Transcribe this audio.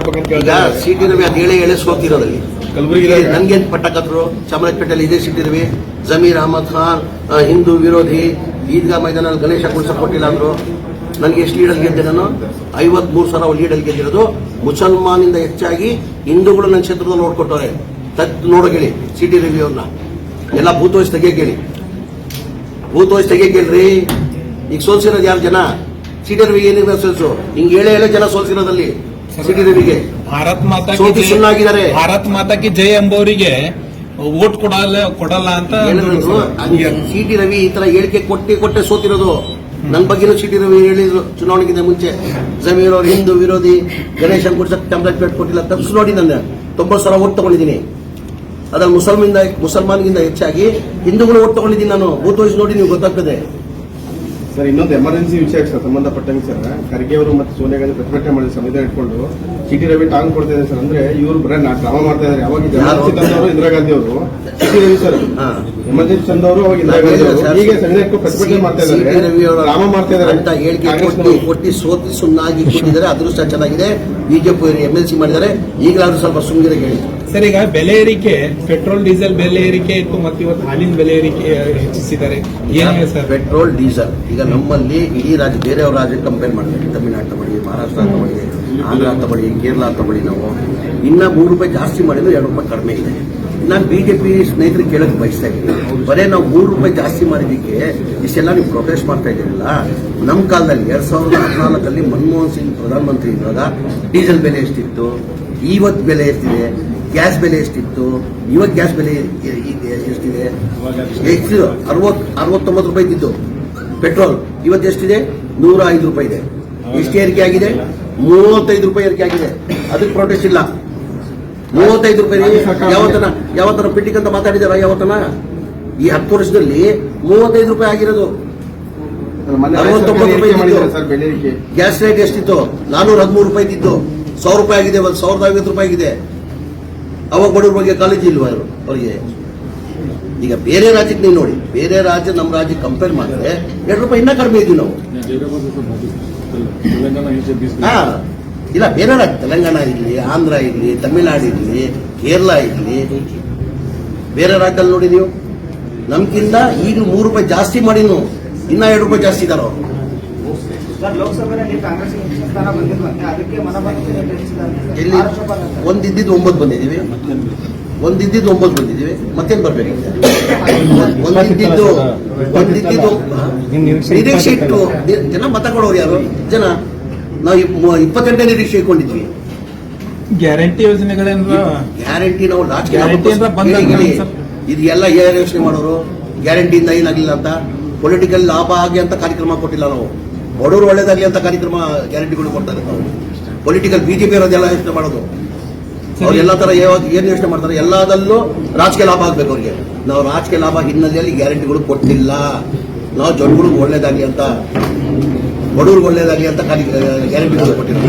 ಹಾಕ್ಬೇಕಂತ ಈಗ ಸಿಟಿ ರವಿ ಅದು ಹೇಳಿ ಹೇಳಿ ಸೋತಿರೋದಲ್ಲಿ ನಂಗೆ ಪಟ್ಟಕತ್ರು ಪಟ್ಟ ಚಾಮರಾಜಪೇಟೆಯಲ್ಲಿ ಇದೇ ಸಿಟಿ ರವಿ ಜಮೀರ್ ಅಹಮದ್ ಖಾನ್ ಹಿಂದೂ ವಿರೋಧಿ ಈದ್ಗಾ ಮೈದಾನಲ್ಲಿ ಗಣೇಶ ಕುಣಿಸ ಕೊಟ್ಟಿಲ್ಲ ಅಂದ್ರು. ನನಗೆ ಎಷ್ಟು ಲೀಡಲ್ಲಿ ಗೆದ್ದೆ ನಾನು? ಐವತ್ಮೂರು ಸಾವಿರ ಲೀಡಲ್ಲಿ ಗೆದ್ದಿರೋದು. ಮುಸಲ್ಮಾನಿಂದ ಹೆಚ್ಚಾಗಿ ಹಿಂದೂಗಳು ನನ್ನ ಕ್ಷೇತ್ರದಲ್ಲಿ ನೋಡ್ಕೊಟ್ಟವ್ರೆ. ತತ್ ನೋಡೋಗೇಳಿ ಸಿಟಿ ಟಿ ರವಿ ಅವ್ರನ್ನ ಎಲ್ಲ ಭೂತೋಷ್ ತೆಗಿಯಕೇಳಿ ಭೂತೋಷ್ ತೆಗಿಯಕೇಳ್ರಿ ಈಗ ಸೋಲ್ಸಿರೋದು ಯಾರು ಜನ? ಸಿಟಿ ರವಿ ಸೋಲ್ಸು? ಹಿಂಗೆ ಹೇಳೇ ಹೇಳೇ ಜನ ಸೋಲ್ಸಿರೋದಲ್ಲಿ. ಸಿ ಟಿ ರವಿಗೆ ಭಾರತ್ ಮಾತಾ ಸೋತು ಸುಳ್ಳಾಗಿದ್ದಾರೆ. ಭಾರತ್ ಮಾತಾಕಿ ಜಯ ಎಂಬವರಿಗೆ ವೋಟ್ ಕೊಡಲ್ಲ ಕೊಡಲ್ಲ ಅಂತ ಸಿಟಿ ರವಿ ಈ ತರ ಹೇಳಿಕೆ ಕೊಟ್ಟಿ ಕೊಟ್ಟೆ ಸೋತಿರೋದು. ನನ್ನ ಬಗ್ಗೆನೂ ಸಿಟಿ ರವಿ ಹೇಳಿದ್ರು. ಚುನಾವಣೆಗಿಂತ ಮುಂಚೆ ಜಮೀರ್ ಅವರು ಹಿಂದೂ ವಿರೋಧಿ ಗಣೇಶನ್ ಗುಡ್ಸಕ್ ಟೆಂಪ್ಲೇಟ್ ಕೊಟ್ಟಿಲ್ಲ ತಪ್ಪಿಸ್ ನೋಡಿ ನಾನು ತೊಂಬತ್ತು ಸಾವಿರ ಓಟ್ ತಗೊಂಡಿದ್ದೀನಿ. ಅದ್ರಲ್ಲಿ ಮುಸಲ್ಮಿಂದ ಮುಸಲ್ಮಾನ್ಗಿಂತ ಹೆಚ್ಚಾಗಿ ಹಿಂದೂಗಳು ಓಟ್ ತಗೊಂಡಿದ್ದೀನಿ ನಾನು. ಬೂತ್ ವಹಿಸಿ ನೋಡಿ ನೀವು ಗೊತ್ತಾಗ್ತದೆ. ಸರ್ ಇನ್ನೊಂದು ಎಮರ್ಜೆನ್ಸಿ ವಿಷಯ ಸರ್ ಸಂಬಂಧಪಟ್ಟಂಗೆ ಸರ್ ಖರ್ಗೆ ಅವರು ಮತ್ತು ಸೋನಿಯಾ ಗಾಂಧಿ ಪ್ರತಿಭಟನೆ ಮಾಡಿದ ಸಂವಿಧಾನ ಇಟ್ಕೊಂಡು ಸಿಟಿ ರವಿ ಟಾಂಗ್ ಕೊಡ್ತಾ ಇದ್ದಾರೆ ಸರ್ ಅಂದ್ರೆ ಇವರು ಬರೀ ನಾ ಡ್ರಾಮಾ ಮಾಡ್ತಾ ಇದ್ದಾರೆ. ಯಾವಾಗ ತಂದವರು ಇಂದಿರಾ ಗಾಂಧಿ ಅವರು. ಸಿಟಿ ರವಿ ಸರ್ ಹಾ. ಎಮರ್ಜೆನ್ಸಿ ತಂದವರು ಅವಾಗ ಇಂದಿರಾ ಗಾಂಧಿ ಅವರು. ಈಗ ಸಂವಿಧಾನಕ್ಕೂ ಪ್ರತಿಭಟನೆ ಮಾಡ್ತಾ ಇದ್ದಾರೆ. ರವಿ ಅವರು ಡ್ರಾಮಾ ಮಾಡ್ತಾ ಇದ್ದಾರೆ. ಅಂತ ಹೇಳಿಕೆ ಕೊಟ್ಟು ಸೋತಿ ಸುಣ್ಣಾಗಿ ಕೊಟ್ಟಿದ್ದಾರೆ ಅದೃಷ್ಟ ಚೆನ್ನಾಗಿದೆ. ಬಿಜೆಪಿ ಎಂ ಎಲ್ ಸಿ ಮಾಡಿದ್ದಾರೆ. ಈಗಲಾದ್ರೂ ಸ್ವಲ್ಪ ಸುಮ್ಮನೆ ಹೇಳಿ ಸರ್ ಈಗ ಬೆಲೆ ಏರಿಕೆ ಪೆಟ್ರೋಲ್ ಡೀಸೆಲ್ ಬೆಲೆ ಏರಿಕೆ ಇತ್ತು ಮತ್ತು ಇವತ್ತು ಹಾಲಿನ ಬೆಲೆ ಏರಿಕೆ ಹೆಚ್ಚಿಸಿದ್ದಾರೆ. ಏನಿದೆ ಸರ್? ಪೆಟ್ರೋಲ್ ಡೀಸೆಲ್ ಈಗ ನಮ್ಮಲ್ಲಿ ಇಡೀ ರಾಜ್ಯ ಬೇರೆಯವ್ರ ರಾಜ್ಯ ಕಂಪೇರ್ ಮಾಡಬೇಕು. ತಮಿಳುನಾಡು ತಗೊಳ್ಳಿ ಮಹಾರಾಷ್ಟ್ರ ತಗೊಳ್ಳಿ ಆಂಧ್ರ ತಗೊಳ್ಳಿ ಕೇರಳ ತಗೊಳ್ಳಿ ನಾವು. ಇನ್ನ ಮೂರು ರೂಪಾಯಿ ಜಾಸ್ತಿ ಮಾಡಿದ್ರೆ ಎರಡು ರೂಪಾಯಿ ಕಡಿಮೆ ಇದೆ. ನಾನು ಬಿಜೆಪಿ ಸ್ನೇಹಿತರಿಗೆ ಕೇಳೋಕೆ ಬಯಸ್ತಾ ಇದ್ದೀನಿ. ಬರೇ ನಾವು ಮೂರು ರೂಪಾಯಿ ಜಾಸ್ತಿ ಮಾಡಿದ್ದಕ್ಕೆ ಇಷ್ಟೆಲ್ಲ ನೀವು ಪ್ರೊಟೆಸ್ಟ್ ಮಾಡ್ತಾ ಇದ್ದೀರಲ್ಲ ನಮ್ಮ ಕಾಲದಲ್ಲಿ ಎರಡ್ ಸಾವಿರದ ಹದಿನಾಲ್ಕಲ್ಲಿ ಮನಮೋಹನ್ ಸಿಂಗ್ ಪ್ರಧಾನಮಂತ್ರಿ ಇದ್ದಾಗ ಡೀಸೆಲ್ ಬೆಲೆ ಎಷ್ಟಿತ್ತು? ಇವತ್ತು ಬೆಲೆ ಎಷ್ಟಿದೆ? ಗ್ಯಾಸ್ ಬೆಲೆ ಎಷ್ಟಿತ್ತು? ಇವತ್ತು ಗ್ಯಾಸ್ ಬೆಲೆ ಎಷ್ಟಿದೆ? ಎಷ್ಟು ಅರವತ್ ಅರವತ್ತೊಂಬತ್ತು ರೂಪಾಯಿ ಇದ್ದಿತ್ತು ಪೆಟ್ರೋಲ್ ಇವತ್ತು ಎಷ್ಟಿದೆ? ನೂರ ಐದು ರೂಪಾಯಿ ಇದೆ. ಎಷ್ಟು ಏರಿಕೆ ಆಗಿದೆ? ಮೂವತ್ತೈದು ರೂಪಾಯಿ ಏರಿಕೆ ಆಗಿದೆ. ಅದಕ್ಕೆ ಪ್ರೊಟೆಸ್ಟ್ ಇಲ್ಲ. ಮೂವತ್ತೈದು ರೂಪಾಯಿ ಯಾವತ್ತನ ಯಾವತ್ತನ ಪಿಟಿಕ್ ಅಂತ ಮಾತಾಡಿದಾರ? ಯಾವತ್ತನ? ಈ ಹತ್ತು ವರ್ಷದಲ್ಲಿ ಮೂವತ್ತೈದು ರೂಪಾಯಿ ಆಗಿರೋದು. ಅರವತ್ತೊಂಬತ್ತು ರೂಪಾಯಿ ಗ್ಯಾಸ್ ರೇಟ್ ಎಷ್ಟಿತ್ತು? ನಾನೂರ ಹದಿಮೂರು ರೂಪಾಯಿ ಇದ್ದಿತ್ತು ಸಾವಿರ ರೂಪಾಯಿ ಆಗಿದೆ ಒಂದು ಸಾವಿರದ ಐವತ್ತು ರೂಪಾಯಿ ಆಗಿದೆ. ಅವಾಗ ಬಡವ್ರ ಬಗ್ಗೆ ಕಾಲೇಜ್ ಇಲ್ವಾ ಅವರು ಅವರಿಗೆ? ಈಗ ಬೇರೆ ರಾಜ್ಯಕ್ಕೆ ನೀವು ನೋಡಿ ಬೇರೆ ರಾಜ್ಯ ನಮ್ಮ ರಾಜ್ಯಕ್ಕೆ ಕಂಪೇರ್ ಮಾಡಿದ್ರೆ ಎರಡು ರೂಪಾಯಿ ಇನ್ನೂ ಕಡಿಮೆ ಇದ್ದೀವಿ ನಾವು. ಹಾ. ಇಲ್ಲ ಬೇರೆ ರಾಜ್ಯ ತೆಲಂಗಾಣ ಇರಲಿ ಆಂಧ್ರ ಇರಲಿ ತಮಿಳ್ನಾಡು ಇರಲಿ ಕೇರಳ ಇರಲಿ. ಬೇರೆ ರಾಜ್ಯದಲ್ಲಿ ನೋಡಿ ನೀವು. ನಮ್ಗಿಂತ ಈಗ ಮೂರು ರೂಪಾಯಿ ಜಾಸ್ತಿ ಮಾಡಿನು ಇನ್ನೂ ಎರಡು ರೂಪಾಯಿ ಜಾಸ್ತಿ ಇದಾರೋ ಸರ್ ಲೋಕಸಭೆಯಲ್ಲಿ ಕಾಂಗ್ರೆಸ್ ಸ್ಥಾನ ಅದಕ್ಕೆ ಮನಬಂಧನೆ ಹೆಚ್ಚಿದ್ದಾರೆ ಎಲ್ಲಿ ಆರೋಪ ಇದೆ. ಒಂದಿದ್ದಿದ್ದು ಒಂಬತ್ತು ಬಂದಿದ್ದೀವಿ. ಒಂದಿದ್ದಿದ್ದು ಒಂಬತ್ತು ಬಂದಿದ್ದೀವಿ. ಮತ್ತೇನು ಬರ್ಬೇಕಿದೆ ಒಂದಿದ್ದಿದ್ದು ಒಂದಿದ್ದಿದ್ದು ನಿರೀಕ್ಷೆ ಇಟ್ಟು ನಿ- ಜನ ಮತ ಕೊಡೋರು ಯಾರು? ಜನ ನಾವು ಇಪ್- ಇಪ್ಪತ್ತೆಂಟನೇ ನಿರೀಕ್ಷೆ ಇಟ್ಕೊಂಡಿದ್ವಿ. ಗ್ಯಾರಂಟಿ ಯೋಜನೆಗಳೇನು ಗ್ಯಾರಂಟಿ ನಾವು ಲಾಸ್ಟ್ Guarantee ಅಂದ್ರೆ ಬಂದ ಸರ್. ಇದು ಎಲ್ಲ ಯಾರು ಯೋಚನೆ ಮಾಡೋರು. ಗ್ಯಾರಂಟಿಯಿಂದ ಏನಾಗಲಿಲ್ಲ ಅಂತ. ಪೊಲಿಟಿಕಲ್ ಲಾಭ ಆಗಿ ಅಂತ ಕಾರ್ಯಕ್ರಮ ಕೊಟ್ಟಿಲ್ಲ ನಾವು. ಬಡವರು ಒಳ್ಳೇದಾಗಲಿ ಅಂತ ಕಾರ್ಯಕ್ರಮ ಗ್ಯಾರಂಟಿಗಳು ಕೊಡ್ತಾರೆ ನಾವು ಪೊಲಿಟಿಕಲ್ ಬಿಜೆಪಿ ಇರೋದೆಲ್ಲ ಯೋಚನೆ ಮಾಡೋದು. ಅವ್ರು ಎಲ್ಲ ತರ ಏನು ಏನ್ ಯೋಚನೆ ಮಾಡ್ತಾರೆ? ಎಲ್ಲದಲ್ಲೂ ರಾಜಕೀಯ ಲಾಭ ಆಗ್ಬೇಕು ಅವ್ರಿಗೆ. ನಾವು ರಾಜಕೀಯ ಲಾಭ ಹಿನ್ನೆಲೆಯಲ್ಲಿ ಗ್ಯಾರಂಟಿಗಳು ಕೊಟ್ಟಿಲ್ಲ. ನಾವು ಜನಗಳಿಗೆ ಒಳ್ಳೇದಾಗಲಿ ಅಂತ ಬಡವ್ರಿಗೆ ಒಳ್ಳೇದಾಗಲಿ ಅಂತ ಗ್ಯಾರಂಟಿಗಳು ಕೊಟ್ಟಿಲ್ಲ